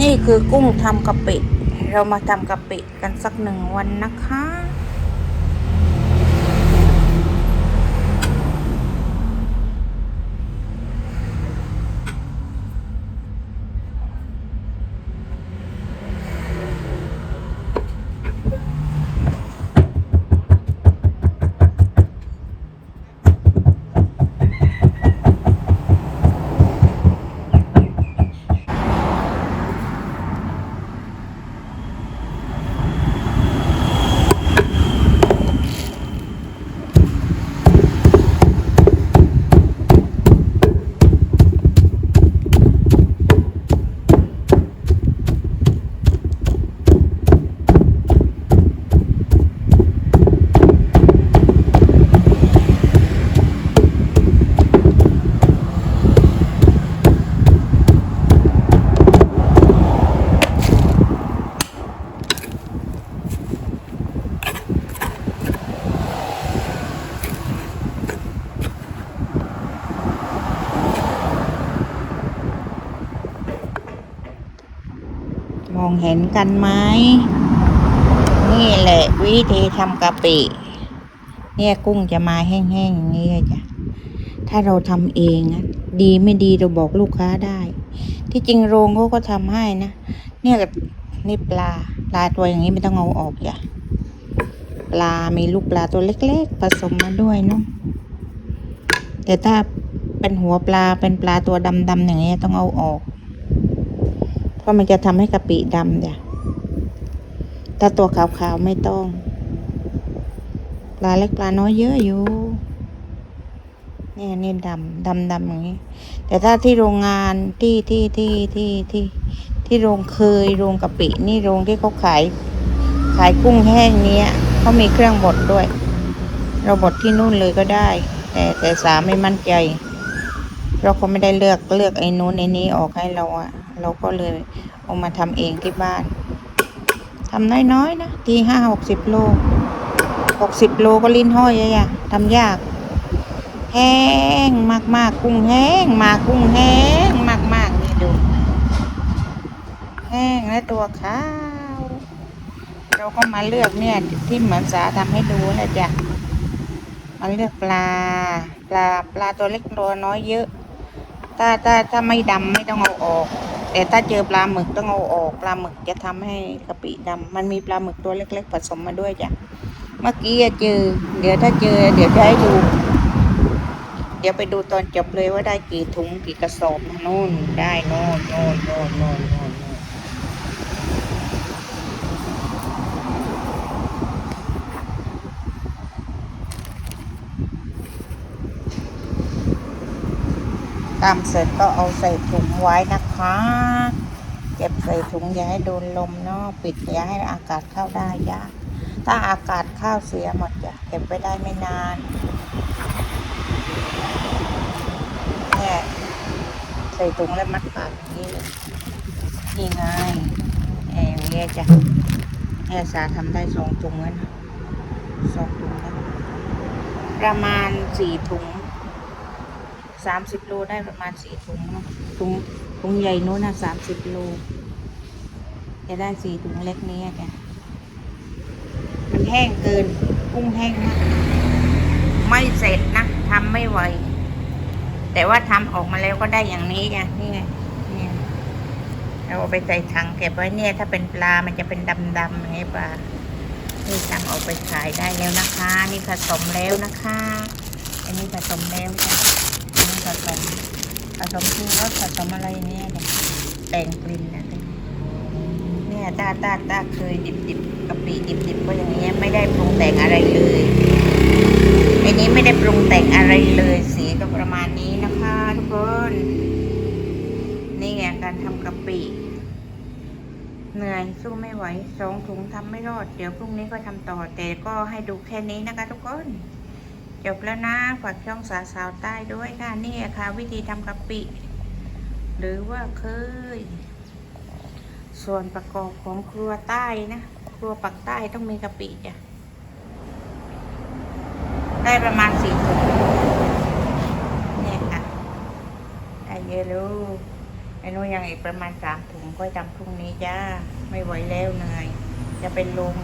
นี่คือกุ้งทำกะปิ เรามาทำกะปิกันสักหนึ่งวันนะคะ มองเห็นกันไหมนี่แหละวิธีทำกะปิเนี่ยกุ้งจะมาแห้งๆอย่างนี้เลยจ้ะถ้าเราทำเองอะดีไม่ดีเราบอกลูกค้าได้ ที่จริงโรงเขาก็ทำให้นะเนี่ยนี่ปลาปลาตัวอย่างนี้ไม่ต้องเอาออกจ้ะปลา มีลูกปลาตัวเล็กๆ ผสมมาด้วยเนาะแต่ถ้าเป็นหัวปลาเป็นปลาตัวดำๆอย่างเงี้ต้องเอาออก ราะมันจะทำให้กะปิดำจ้ะถ้าตัวขาวๆไม่ต้อง ปลาเล็กปลาน้อยเยอะอยู่เนี่ยนี่ดำดำดำอย่างนี้ แต่ถ้าที่โรงงานที่ที่ที่ที่ที่ที่โรงเคยโรงกะปิ นี่โรงที่เขาขาย ขายกุ้งแห้งเนี้ยเขามีเครื่องบดด้วย เราบดที่นู่นเลยก็ได้ แต่แต่สาไม่มั่นใจเราก็ไม่ได้เลือกเลือกไอ้นู้นไอ้นี้ออกให้เราอะ เราก็เลยเอามาทำเองที่บ้านทำน้อยๆนะทีห้าหกสิบโลหกสิบโลก็ลิ้นห้อยเลยะทำยาก แห้งมากๆกุ้งแห้งมากุ้งแห้งมากๆนี่ดู แห้งและตัวขาวเราก็มาเลือกเนี่ยที่เหมือนสาทำให้ดูแหละจ้ะมาเลือกปลา ปลาปลาตัวเล็กตัวน้อยเยอะ ถ้าถ้าถ้าไม่ดำไม่ต้องเอาออก แต่ถ้าเจอปลาหมึกต้องเอาออกปลาหมึกจะทำให้กะปิดำมันมีปลาหมึกตัวเล็ก ๆ ผสมมาด้วยจ้ะเมื่อกี้เจอ เดี๋ยวถ้าเจอ เดี๋ยวจะให้ดูเดี๋ยวไปดูตอนจบเลยว่าได้กี่ถุงกี่กระสอบนู่นได้โน่นโน่นนู่นนู่น ตามเสร็จก็เอาใส่ถุงไว้นะคะ เก็บใส่ถุงอย่าให้โดนลมเนาะปิดอย่าให้อากาศเข้าได้ยะถ้าอากาศเข้าเสียหมดจะเก็บไว้ได้ไม่นานเนี่ยใส่ถุงแล้วมัดปากอย่นี้เลยนี่ไงแอบเงี้ยจ้ะเนี่สาทำได้สองถุงแล้วนะสองถุงแล้วประมาณสี่ถุง สามสิบโลได้ประมาณสี่ถุงเนาะถุงถุงใหญ่นู้นนะสามสิบโลจะได้สี่ถุงเล็กนี้จ้ะมันแห้งเกินกุ้งแห้งมากไม่เสร็จนะทำไม่ไหว แต่ว่าทำออกมาแล้วก็ได้อย่างนี้ไงนี่ไงเนี่ยเราเอาไปใส่ถังเก็บไว้เนี่ยถ้าเป็นปลา มันจะเป็นดำๆอย่างนี้ปลานี่ทำออกไปขายได้แล้วนะคะ นี่ผสมแล้วนะคะ อันนี้ผสมแล้วจ้ะ ผสมผสมคือรสผสมอะไรเนี่ยเนี่ยแต่งกลิ่นนะเนี่ยตาตาตาเคยดิบดิบๆกะปิดิบดิบก็อย่างเงี้ยไม่ได้ปรุงแต่งอะไรเลยอันนี้ไม่ได้ปรุงแต่งอะไรเลยสีก็ประมาณนี้นะคะทุกคนนี่ไงการทำกะปิเหนื่อยสู้ไม่ไหวสองถุงทำไม่รอด เดี๋ยวพรุ่งนี้ก็ทำต่อ แต่ก็ให้ดูแค่นี้นะคะทุกคน จบแล้วนะ ฝากช่องสาวสาวใต้ด้วยค่ะ นี่ค่ะ วิธีทำกะปิ หรือว่าเคย ส่วนประกอบของครัวใต้นะ ครัวปักใต้ต้องมีกะปิจ้ะได้ประมาณสี่ถุงเนี่ยค่ะ ได้เยอะเลยไอ้นู้ยังอีกประมาณสามถุงก็ทำพรุ่งนี้จ้า ไม่ไหวแล้วเหนื่อย จะเป็นลม